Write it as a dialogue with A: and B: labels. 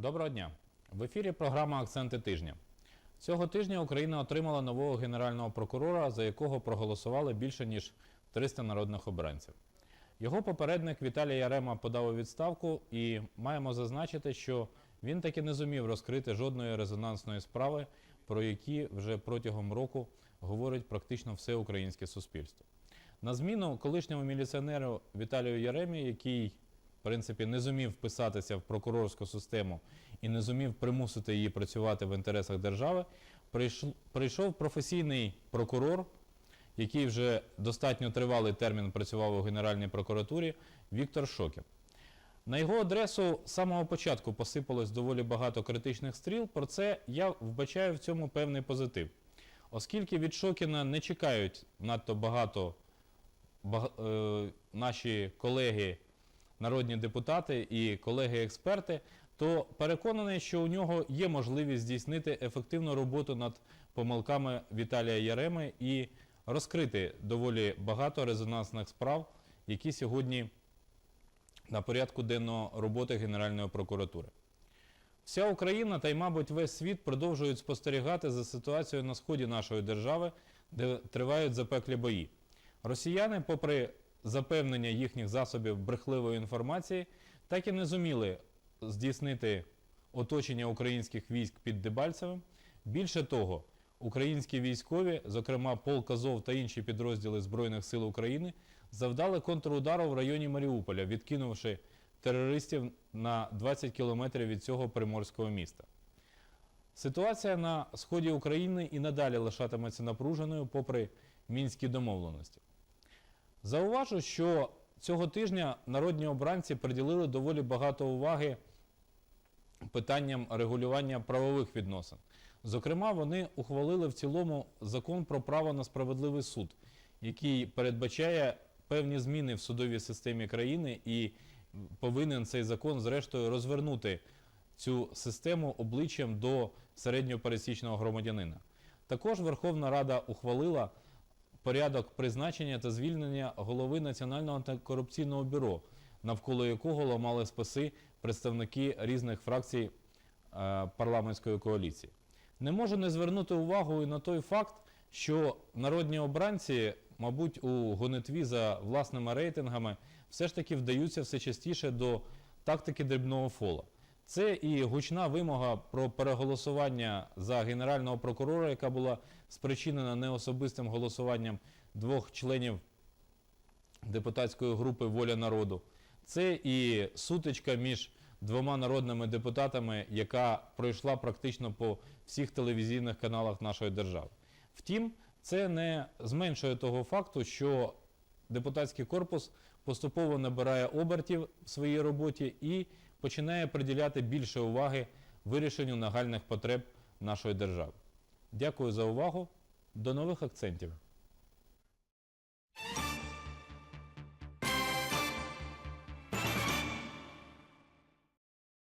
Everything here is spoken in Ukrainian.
A: Доброго дня! В ефірі програма Акценти тижня. Цього тижня Україна отримала нового генерального прокурора, за якого проголосували більше ніж 300 народних обранців. Його попередник Віталій Ярема подав у відставку, і маємо зазначити, що він таки не зумів розкрити жодної резонансної справи, про які вже протягом року говорить практично все українське суспільство. На зміну колишньому міліціонеру Віталію Яремі, який в принципі не зумів вписатися в прокурорську систему і не зумів примусити її працювати в інтересах держави, прийшов професійний прокурор, який вже достатньо тривалий термін працював у Генеральній прокуратурі, Віктор Шокін. На його адресу з самого початку посипалось доволі багато критичних стріл, про це я вбачаю в цьому певний позитив. Оскільки від Шокіна не чекають надто багато бага- е, наші колеги, народні депутати і колеги-експерти, то переконаний, що у нього є можливість здійснити ефективну роботу над помилками Віталія Яреми і розкрити доволі багато резонансних справ, які сьогодні на порядку денного роботи Генеральної прокуратури. Вся Україна та й, мабуть, весь світ продовжують спостерігати за ситуацією на сході нашої держави, де тривають запеклі бої. Росіяни, попри запевнення їхніх засобів брехливої інформації, так і не зуміли здійснити оточення українських військ під Дебальцевим. Більше того, українські військові, зокрема полк Азов та інші підрозділи Збройних сил України, завдали контрудару в районі Маріуполя, відкинувши терористів на 20 кілометрів від цього приморського міста. Ситуація на сході України і надалі лишатиметься напруженою попри мінські домовленості. Зауважу, що цього тижня народні обранці приділили доволі багато уваги питанням регулювання правових відносин. Зокрема, вони ухвалили в цілому закон про право на справедливий суд, який передбачає певні зміни в судовій системі країни і повинен цей закон, зрештою, розвернути цю систему обличчям до середньопересічного громадянина. Також Верховна Рада ухвалила порядок призначення та звільнення голови Національного антикорупційного бюро, навколо якого ламали списи представники різних фракцій е, парламентської коаліції. Не можу не звернути увагу і на той факт, що народні обранці, мабуть, у гонитві за власними рейтингами все ж таки вдаються все частіше до тактики дрібного фола. Це і гучна вимога про переголосування за генерального прокурора, яка була спричинена неособистим голосуванням двох членів депутатської групи Воля народу. Це і сутичка між двома народними депутатами, яка пройшла практично по всіх телевізійних каналах нашої держави. Втім, це не зменшує того факту, що депутатський корпус поступово набирає обертів в своїй роботі і починає приділяти більше уваги вирішенню нагальних потреб нашої держави. Дякую за увагу. До нових акцентів.